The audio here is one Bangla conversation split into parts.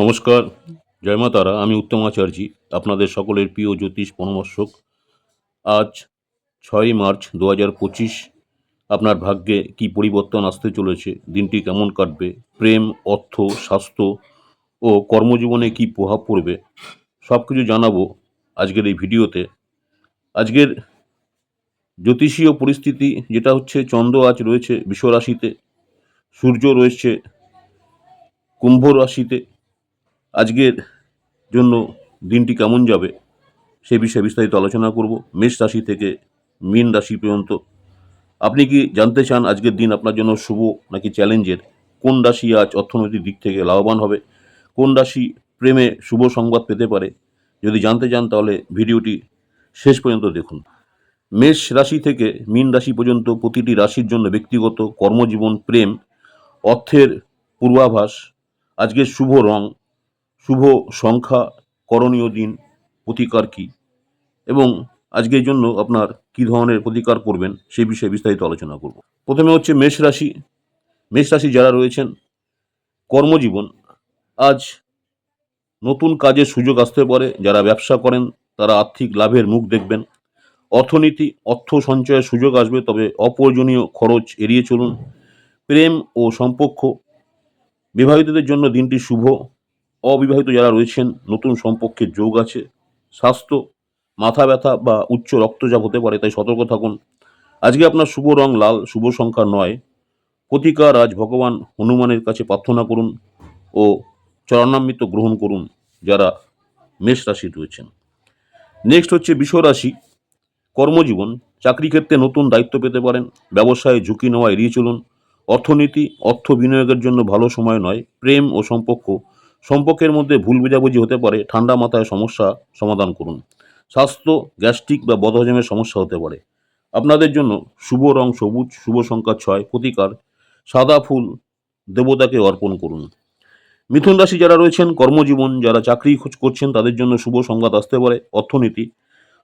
নমস্কার, জয় মা তারা, আমি উত্তম আচার্যি, আপনাদের সকলের প্রিয় জ্যোতিষ পরামর্শক। আজ ছয়ই মার্চ দু হাজার পঁচিশ, আপনার ভাগ্যে কি পরিবর্তন আসতে চলেছে? দিনটি কেমন কাটবে? প্রেম, অর্থ, স্বাস্থ্য ও কর্মজীবনে কি প্রভাব পড়বে? সব কিছু জানাব আজকের এই ভিডিওতে। আজকের জ্যোতিষীয় পরিস্থিতি, যেটা হচ্ছে চন্দ্র আজ রয়েছে বিশ্বরাশিতে, সূর্য রয়েছে কুম্ভ রাশিতে আজকের জন্য দিনটি কেমন যাবে সে বিষয়ে বিস্তারিত আলোচনা করব। মেষ রাশি থেকে মীন রাশি পর্যন্ত। আপনি কি জানতে চান আজকের দিন আপনার জন্য শুভ নাকি চ্যালেঞ্জের? কোন রাশি আজ অর্থনৈতিক দিক থেকে লাভবান হবে? কোন রাশি প্রেমে শুভ সংবাদ পেতে পারে? যদি জানতে চান তাহলে ভিডিওটি শেষ পর্যন্ত দেখুন। মেষ রাশি থেকে মীন রাশি পর্যন্ত প্রতিটি রাশির জন্য ব্যক্তিগত কর্মজীবন, প্রেম, অর্থের পূর্বাভাস, আজকের শুভ রং শুভ সংখ্যা করণীয় দিন, প্রতিকার কী? এবং আজকের জন্য আপনার কী ধরনের প্রতিকার করবেন সেই বিষয়ে বিস্তারিত আলোচনা করব। প্রথমে হচ্ছে মেষ রাশি। মেষ রাশি যারা রয়েছেন, কর্মজীবন, আজ নতুন কাজের সুযোগ আসতে পারে, যারা ব্যবসা করেন, তারা আর্থিক লাভের মুখ দেখবেন। অর্থনীতি, অর্থ সঞ্চয়ের সুযোগ আসবে, তবে অপ্রয়োজনীয় খরচ এড়িয়ে চলুন। প্রেম ও সম্পর্ক, বিবাহিতদের জন্য দিনটি শুভ। অবিবাহিত যারা রয়েছেন, নতুন সম্পর্কের যোগ আছে, স্বাস্থ্য, মাথা ব্যথা বা উচ্চ রক্তচাপ হতে পারে, তাই সতর্ক থাকুন। আজকে আপনার শুভ রং লাল, শুভ সংখ্যা নয়। প্রতিকার আজ ভগবান হনুমানের কাছে প্রার্থনা করুন ও চরণামৃত গ্রহণ করুন, যারা মেষ রাশি রয়েছেন। নেক্সট হচ্ছে রাশি। কর্মজীবন, চাকরি ক্ষেত্রে নতুন দায়িত্ব পেতে পারেন, ব্যবসায় ঝুঁকি নেওয়া এড়িয়ে চলুন। অর্থনীতি, অর্থ বিনিয়োগের জন্য ভালো সময় নয়, প্রেম ও সম্পর্ক সম্পর্কের মধ্যে ভুল বোঝাবুঝি হতে পারে, ঠান্ডা মাথায় সমস্যা সমাধান করুন। স্বাস্থ্য, গ্যাস্ট্রিক বা বদহজমের সমস্যা হতে পারে। আপনাদের জন্য শুভ রং সবুজ, শুভ সংখ্যা ছয়, প্রতিকার, সাদা ফুল দেবতাকে অর্পণ করুন। মিথুন রাশি যারা রয়েছেন, কর্মজীবন, যারা চাকরি খোঁজ করছেন, তাদের জন্য শুভ সংবাদ আসতে পারে, অর্থনীতি,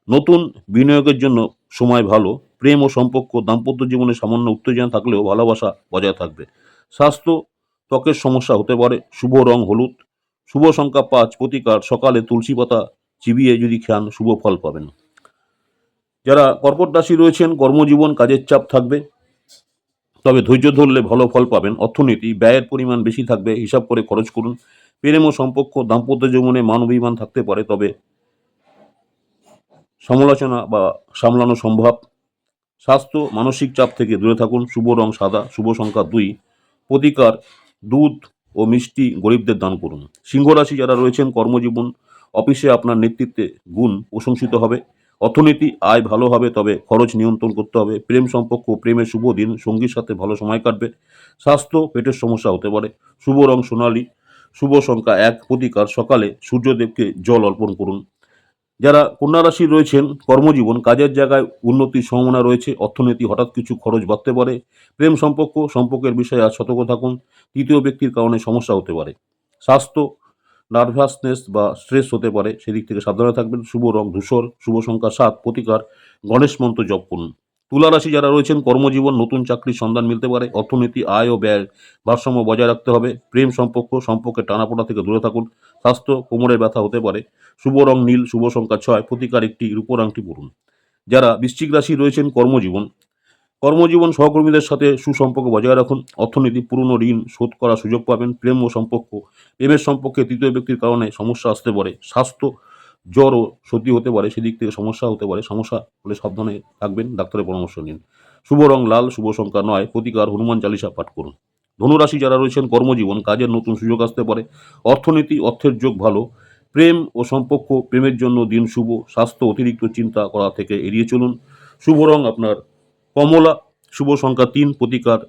নতুন বিনিয়োগের জন্য সময় ভালো, প্রেম ও সম্পর্ক, দাম্পত্য জীবনে সামান্য উত্তেজনা থাকলেও ভালোবাসা বজায় থাকবে। স্বাস্থ্য ত্বকের সমস্যা হতে পারে, শুভ রং হলুদ শুভ সংখ্যা পাঁচ প্রতিকার সকালে তুলসী পাতা চিবিয়ে যদি খান, শুভ ফল পাবেন। যারা কর্কট রাশি রয়েছেন, কর্মজীবন কাজের চাপ থাকবে, তবে ধৈর্য ধরলে ভালো ফল পাবেন। অর্থনীতি, ব্যয়ের পরিমাণ বেশি থাকবে, হিসাব করে খরচ করুন। প্রেম ও সম্পর্ক, দাম্পত্য জীবনে মান অভিমান থাকতে পারে, তবে সমালোচনা বা সামলানো সম্ভব। স্বাস্থ্য, মানসিক চাপ থেকে দূরে থাকুন। শুভ রং সাদা, শুভ সংখ্যা দুই। প্রতিকার, দুধ ও মিষ্টি গরিবদের দান করুন। সিংহ রাশি যারা রয়েছেন, কর্মজীবন, অফিসে আপনার নেতৃত্বে গুণ প্রশংসিত হবে। অর্থনীতি আয় ভালো হবে, তবে খরচ নিয়ন্ত্রণ করতে হবে। প্রেম সম্পর্ক প্রেমের শুভ দিন সঙ্গীর সাথে ভালো সময় কাটবে। স্বাস্থ্য, পেটের সমস্যা হতে পারে। শুভ রং সোনালী, শুভ সংখ্যা এক, প্রতিকার সকালে সূর্যদেবকে জল অর্পণ করুন। যারা কন্যা রাশি রয়েছেন, কর্মজীবন, কাজের জায়গায় উন্নতির সম্ভাবনা রয়েছে, অর্থনীতি হঠাৎ কিছু খরচ বাড়তে পারে, প্রেম সম্পর্ক, সম্পর্কের বিষয়ে আজ সতর্ক থাকুন, তৃতীয় ব্যক্তির কারণে সমস্যা হতে পারে, স্বাস্থ্য, নার্ভাসনেস বা স্ট্রেস হতে পারে, সেদিক থেকে সাবধানে থাকবেন, শুভ রং ধূসর, শুভ সংখ্যা সাত, প্রতিকার, গণেশ মন্ত্র জপ করুন। তুলা রাশি যারা রয়েছেন, কর্মজীবন, নতুন চাকরির সন্ধান মিলতে পারে। অর্থনীতি, আয় ও ব্যয় ভারসাম্য বজায় রাখতে হবে। প্রেম সম্পর্ক, সম্পর্কের টানাপোড়া থেকে দূরে থাকুন। স্বাস্থ্য, কোমরের ব্যথা হতে পারে। শুভ রং নীল, শুভ সংখ্যা ছয়। প্রতিকার একটি রূপোর আংটি পড়ুন। যারা বৃশ্চিক রাশি রয়েছেন, কর্মজীবন কর্মজীবন সহকর্মীদের সাথে সুসম্পর্ক বজায় রাখুন। অর্থনীতি, পুরনো ঋণ শোধ করার সুযোগ পাবেন। প্রেম ও সম্পর্ক, প্রেমের সম্পর্কে তৃতীয় ব্যক্তির কারণে সমস্যা আসতে পারে। স্বাস্থ্য জ্বর ও সর্দি হতে পারে, সেদিক থেকে সমস্যা হতে পারে। সমস্যা হলে সাবধানে থাকবেন, ডাক্তারের পরামর্শ নিন। শুভ রং লাল, শুভ সংখ্যা নয়, প্রতিকার হনুমান চালিসা পাঠ করুন। ধনুরাশি যারা রয়েছেন, কর্মজীবন, কাজের নতুন সুযোগ আসতে পারে। অর্থনীতি, অর্থের যোগ ভালো। প্রেম ও সম্পর্ক, প্রেমের জন্য দিন শুভ। স্বাস্থ্য অতিরিক্ত চিন্তা করা থেকে এড়িয়ে চলুন। শুভ রং আপনার কমলা, শুভ সংখ্যা তিন, প্রতিকার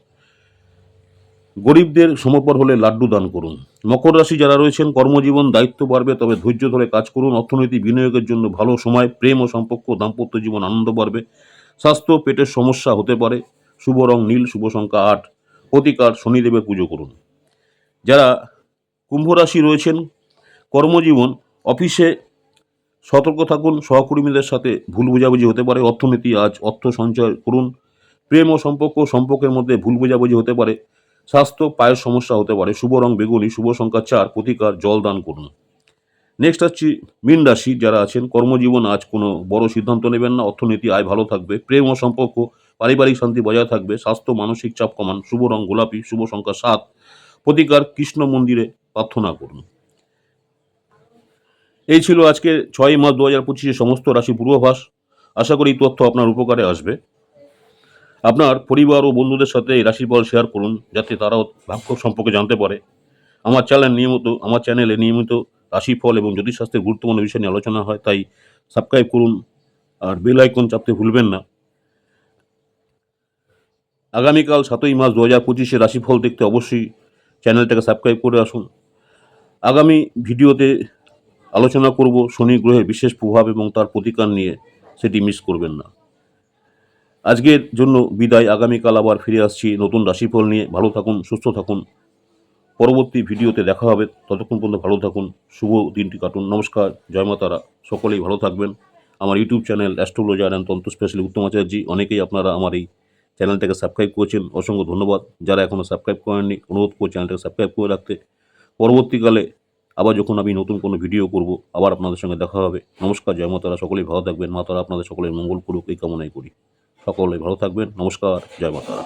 গরিবদের সমপর হলে লাড্ডু দান করুন। মকর রাশি যারা রয়েছেন, কর্মজীবন দায়িত্ব বাড়বে, তবে ধৈর্য ধরে কাজ করুন। অর্থনীতি বিনিয়োগের জন্য ভালো সময়, প্রেম ও সম্পর্ক, দাম্পত্য জীবন আনন্দ বাড়বে। স্বাস্থ্য, পেটের সমস্যা হতে পারে। শুভ রং নীল, শুভ সংখ্যা আট। প্রতিকার শনিদেবের পুজো করুন। যারা কুম্ভ রাশি রয়েছেন, কর্মজীবন, অফিসে সতর্ক থাকুন। সহকর্মীদের সাথে ভুল বোঝাবুঝি হতে পারে। অর্থনীতি আজ অর্থ সঞ্চয় করুন। প্রেম ও সম্পর্ক, সম্পর্কের মধ্যে ভুল বোঝাবুঝি হতে পারে। স্বাস্থ্য, পায়ের সমস্যা হতে পারে, শুভ রং বেগুনি, শুভ সংখ্যা চার, প্রতিকার, জল দান করুন। নেক্সট হচ্ছে মীন রাশি, যারা আছেন, কর্মজীবন আজ কোনো বড় সিদ্ধান্ত নেবেন না, অর্থনীতি আয় ভালো থাকবে, প্রেম ও সম্পর্ক, পারিবারিক শান্তি বজায় থাকবে, স্বাস্থ্য, মানসিক চাপ কমান, শুভ রং গোলাপি, শুভ সংখ্যা সাত, প্রতিকার, কৃষ্ণ মন্দিরে প্রার্থনা করুন। এই ছিল আজকে ছয় মাস দু হাজার পঁচিশে সমস্ত রাশি পূর্বাভাস। আশা করি তথ্য আপনার উপকারে আসবে। আপনার পরিবার ও বন্ধুদের সাথে এই রাশিফল শেয়ার করুন, যাতে তারাও ভাগ্য সম্পর্কে জানতে পারে। আমার চ্যানেল নিয়মিত, আমার চ্যানেলে নিয়মিত রাশিফল এবং জ্যোতিষশাস্ত্রের গুরুত্বপূর্ণ বিষয় নিয়ে আলোচনা হয়, তাই সাবস্ক্রাইব করুন আর বেল আইকন চাপতে ভুলবেন না। আগামীকাল সাতই মাস দু হাজার পঁচিশে রাশিফল দেখতে অবশ্যই চ্যানেলটাকে সাবস্ক্রাইব করে আসুন। আগামী ভিডিওতে আলোচনা করব শনি গ্রহের বিশেষ প্রভাব এবং তার প্রতিকার নিয়ে, সেটি মিস করবেন না। আজকের জন্য বিদায়। আগামীকাল আবার ফিরে আসছি নতুন রাশিফল নিয়ে। ভালো থাকুন, সুস্থ থাকুন। পরবর্তী ভিডিওতে দেখা হবে। ততক্ষণ পর্যন্ত ভালো থাকুন, শুভ দিনটি কাটুন। নমস্কার, জয় মা সকলেই ভালো থাকবেন। আমার ইউটিউব চ্যানেল অ্যাস্ট্রোলজার অ্যান্ড তন্ত্র স্পেশালি উত্তম আচার্যি অনেকেই আপনারা আমার এই চ্যানেলটাকে সাবস্ক্রাইব করেছেন। অসংখ্য ধন্যবাদ। যারা এখনও সাবস্ক্রাইব করেননি, অনুরোধ করে চ্যানেলটাকে সাবস্ক্রাইব করে রাখতে। পরবর্তীকালে আবার যখন আমি নতুন কোনো ভিডিও করব, আবার আপনাদের সঙ্গে দেখা হবে। নমস্কার, জয় মাতারা সকলেই ভালো থাকবেন। মাতারা আপনাদের সকলের মঙ্গল করুক, এই কামনাই করি। সকলে ভালো থাকবেন। নমস্কার জয় মাতারা